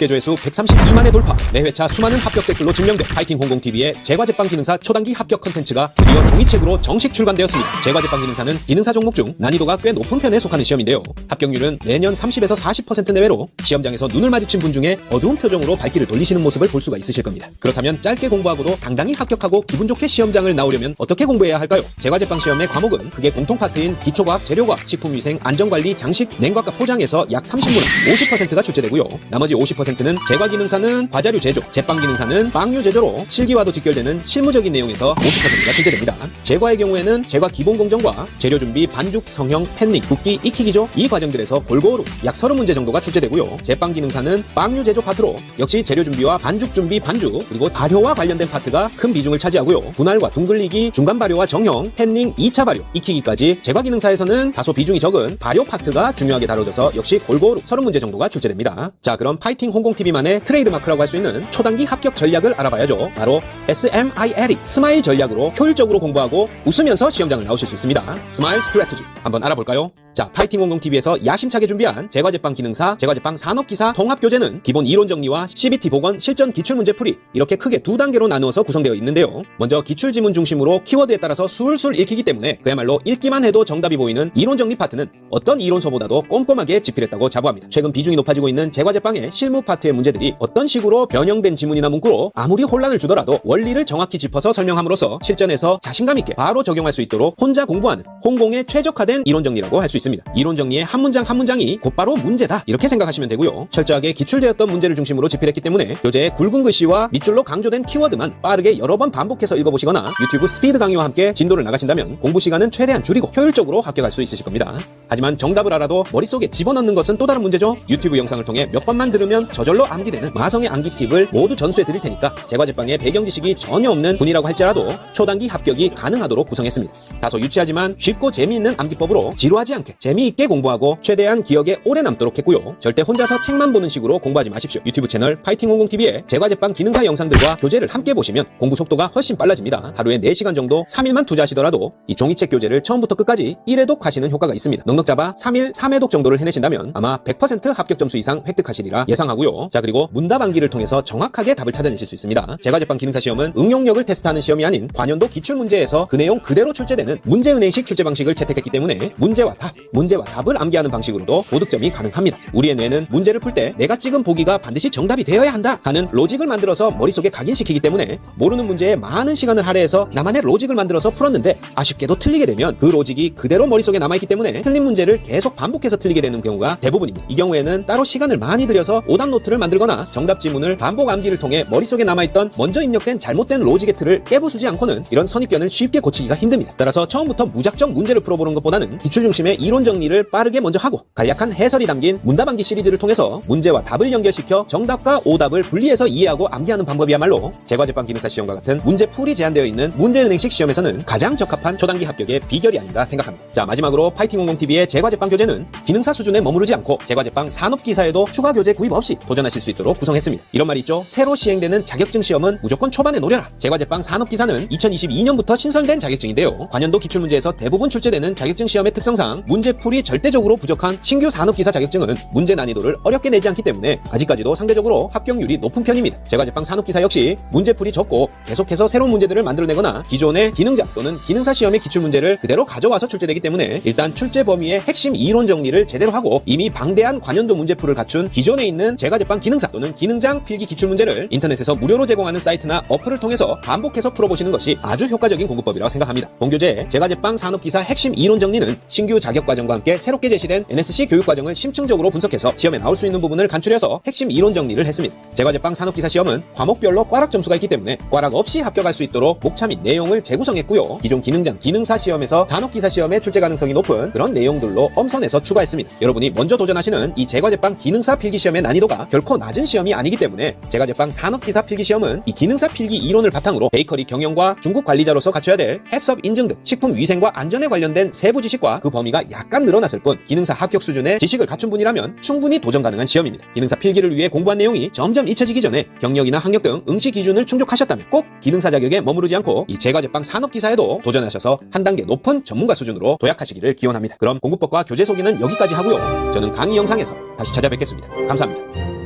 합계 조회수 132만회 돌파, 매회차 수많은 합격 댓글로 증명된 파이팅 홍공TV의 제과제빵 기능사 초단기 합격 컨텐츠가 드디어 종이책으로 정식 출간되었습니다. 제과제빵 기능사는 기능사 종목 중 난이도가 꽤 높은 편에 속하는 시험인데요. 합격률은 매년 30에서 40% 내외로 시험장에서 눈을 마주친 분 중에 어두운 표정으로 발길을 돌리시는 모습을 볼 수가 있으실 겁니다. 그렇다면 짧게 공부하고도 당당히 합격하고 기분 좋게 시험장을 나오려면 어떻게 공부해야 할까요? 제과제빵 시험의 과목은 크게 공통 파트인 기초과학, 재료과학, 식품위생, 안전관리, 장식, 냉각과 포장에서 약 30분, 50%가 출제되고요. 나머지 50%는 제과 기능사는 과자류 제조, 제빵 기능사는 빵류 제조로 실기와도 직결되는 실무적인 내용에서 50%가 출제됩니다. 제과의 경우에는 제과 기본 공정과 재료 준비, 반죽, 성형, 팬닝, 굽기, 익히기죠. 이 과정들에서 골고루 약 30문제 정도가 출제되고요. 제빵 기능사는 빵류 제조 파트로 역시 재료 준비와 반죽 준비, 반죽, 그리고 발효와 관련된 파트가 큰 비중을 차지하고요. 분할과 둥글리기, 중간 발효와 정형, 팬닝, 2차 발효, 익히기까지 제과 기능사에서는 다소 비중이 적은 발효 파트가 중요하게 다뤄져서 역시 골고루 30문제 정도가 출제됩니다. 자, 그럼 파이팅 홍 공TV만의 트레이드마크라고 할 수 있는 초단기 합격 전략을 알아봐야죠. 바로 SMIL이 스마일 전략으로 효율적으로 공부하고 웃으면서 시험장을 나오실 수 있습니다. 스마일 스트래티지 한번 알아볼까요? 자, 파이팅 홍공TV에서 야심차게 준비한 제과제빵 기능사, 제과제빵 산업기사 통합 교재는 기본 이론 정리와 CBT 복원, 실전 기출 문제 풀이 이렇게 크게 두 단계로 나누어서 구성되어 있는데요. 먼저 기출 지문 중심으로 키워드에 따라서 술술 읽히기 때문에 그야말로 읽기만 해도 정답이 보이는 이론 정리 파트는 어떤 이론서보다도 꼼꼼하게 집필했다고 자부합니다. 최근 비중이 높아지고 있는 제과제빵의 실무 파트의 문제들이 어떤 식으로 변형된 지문이나 문구로 아무리 혼란을 주더라도 원리를 정확히 짚어서 설명함으로써 실전에서 자신감 있게 바로 적용할 수 있도록 혼자 공부하는 홍공에 최적화된 이론 정리라고 할 수 있습니다. 이론 정리의 한 문장 한 문장이 곧바로 문제다 이렇게 생각하시면 되고요. 철저하게 기출되었던 문제를 중심으로 집필했기 때문에 교재의 굵은 글씨와 밑줄로 강조된 키워드만 빠르게 여러 번 반복해서 읽어보시거나 유튜브 스피드 강의와 함께 진도를 나가신다면 공부 시간은 최대한 줄이고 효율적으로 합격할 수 있으실 겁니다. 하지만 정답을 알아도 머릿속에 집어넣는 것은 또 다른 문제죠. 유튜브 영상을 통해 몇 번만 들으면 저절로 암기되는 마성의 암기 팁을 모두 전수해 드릴 테니까 제과 제빵에 배경 지식이 전혀 없는 분이라고 할지라도 초단기 합격이 가능하도록 구성했습니다. 다소 유치하지만 쉽고 재미있는 암기법으로 지루하지 않게 재미있게 공부하고 최대한 기억에 오래 남도록 했고요. 절대 혼자서 책만 보는 식으로 공부하지 마십시오. 유튜브 채널 파이팅홍공TV에 제과제빵 기능사 영상들과 교재를 함께 보시면 공부 속도가 훨씬 빨라집니다. 하루에 4시간 정도 3일만 투자하시더라도 이 종이책 교재를 처음부터 끝까지 1회독 하시는 효과가 있습니다. 넉넉 잡아 3일 3회독 정도를 해내신다면 아마 100% 합격 점수 이상 획득하시리라 예상하고요. 자 그리고 문답 암기를 통해서 정확하게 답을 찾아내실 수 있습니다. 제과제빵 기능사 시험은 응용력을 테스트하는 시험이 아닌 관연도 기출 문제에서 그 내용 그대로 출제되는 문제은행식 출제 방식을 채택했기 때문에 문제와 답, 문제와 답을 암기하는 방식으로도 보득점이 가능합니다. 우리의 뇌는 문제를 풀 때 내가 찍은 보기가 반드시 정답이 되어야 한다 하는 로직을 만들어서 머릿속에 각인시키기 때문에 모르는 문제에 많은 시간을 할애해서 나만의 로직을 만들어서 풀었는데 아쉽게도 틀리게 되면 그 로직이 그대로 머릿속에 남아있기 때문에 틀린 문제를 계속 반복해서 틀리게 되는 경우가 대부분입니다. 이 경우에는 따로 시간을 많이 들여서 오답 노트를 만들거나 정답 지문을 반복 암기를 통해 머릿속에 남아있던 먼저 입력된 잘못된 로직의 틀을 깨부수지 않고는 이런 선입견을 쉽게 고치기가 힘듭니다. 따라서 처음부터 무작정 문제를 풀어보는 것보다는 기출 중심의 이론 정리를 빠르게 먼저 하고 간략한 해설이 담긴 문답 암기 시리즈를 통해서 문제와 답을 연결시켜 정답과 오답을 분리해서 이해하고 암기하는 방법이야말로 제과제빵 기능사 시험과 같은 문제 풀이 제한되어 있는 문제은행식 시험에서는 가장 적합한 초단기 합격의 비결이 아닌가 생각합니다. 자 마지막으로 파이팅홍공TV의 제과제빵 교재는 기능사 수준에 머무르지 않고 제과제빵 산업기사에도 추가 교재 구입 없이 도전하실 수 있도록 구성했습니다. 이런 말이 있죠. 새로 시행되는 자격증 시험은 무조건 초반에 노려라. 제과제빵 산업기사는 2022년부터 신설된 자격증인데요. 관 연도 기출문제에서 대부분 출제되는 자격증 시험의 특성상 문제풀이 절대적으로 부족한 신규 산업기사 자격증은 문제 난이도를 어렵게 내지 않기 때문에 아직까지도 상대적으로 합격률이 높은 편입니다. 제과제빵 산업기사 역시 문제풀이 적고 계속해서 새로운 문제들을 만들어내거나 기존의 기능자 또는 기능사 시험의 기출문제를 그대로 가져와서 출제되기 때문에 일단 출제 범위의 핵심 이론 정리를 제대로 하고 이미 방대한 관연도 문제풀을 갖춘 기존에 있는 제과제빵 기능사 또는 기능장 필기 기출문제를 인터넷에서 무료로 제공하는 사이트나 어플을 통해서 반복해서 풀어보시는 것이 아주 효과적인 공부법이라고 생각합니다. 본교재 제과제빵 산업기사 핵심 이론 정리는 신규 자격과정과 함께 새롭게 제시된 NSC 교육과정을 심층적으로 분석해서 시험에 나올 수 있는 부분을 간추려서 핵심 이론 정리를 했습니다. 제과제빵 산업기사 시험은 과목별로 꽈락 점수가 있기 때문에 꽈락 없이 합격할 수 있도록 목차 및 내용을 재구성했고요. 기존 기능장 기능사 시험에서 산업기사 시험에 출제 가능성이 높은 그런 내용들로 엄선해서 추가했습니다. 여러분이 먼저 도전하시는 이 제과제빵 기능사 필기 시험의 난이도가 결코 낮은 시험이 아니기 때문에 제과제빵 산업기사 필기 시험은 이 기능사 필기 이론을 바탕으로 베이커리 경영과 중국 관리자로서 갖춰야 될 해썹 인증 등 식품 위생과 안전에 관련된 세부 지식과 그 범위가 약간 늘어났을 뿐 기능사 합격 수준의 지식을 갖춘 분이라면 충분히 도전 가능한 시험입니다. 기능사 필기를 위해 공부한 내용이 점점 잊혀지기 전에 경력이나 학력 등 응시 기준을 충족하셨다면 꼭 기능사 자격에 머무르지 않고 이 제과제빵 산업기사에도 도전하셔서 한 단계 높은 전문가 수준으로 도약하시기를 기원합니다. 그럼 공부법과 교재 소개는 여기까지 하고요. 저는 강의 영상에서 다시 찾아뵙겠습니다. 감사합니다.